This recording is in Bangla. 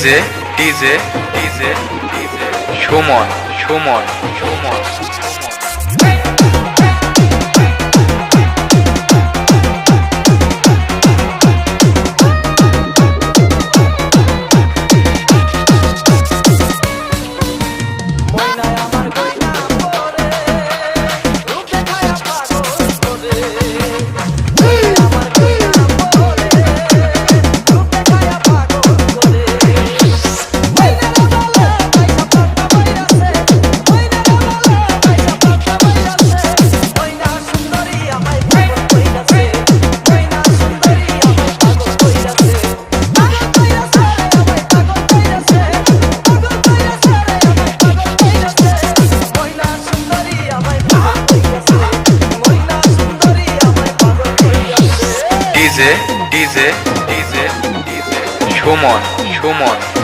DJ DJ DJ DJ Suman Suman Suman Bueno. DJ DJ DJ Suman Suman.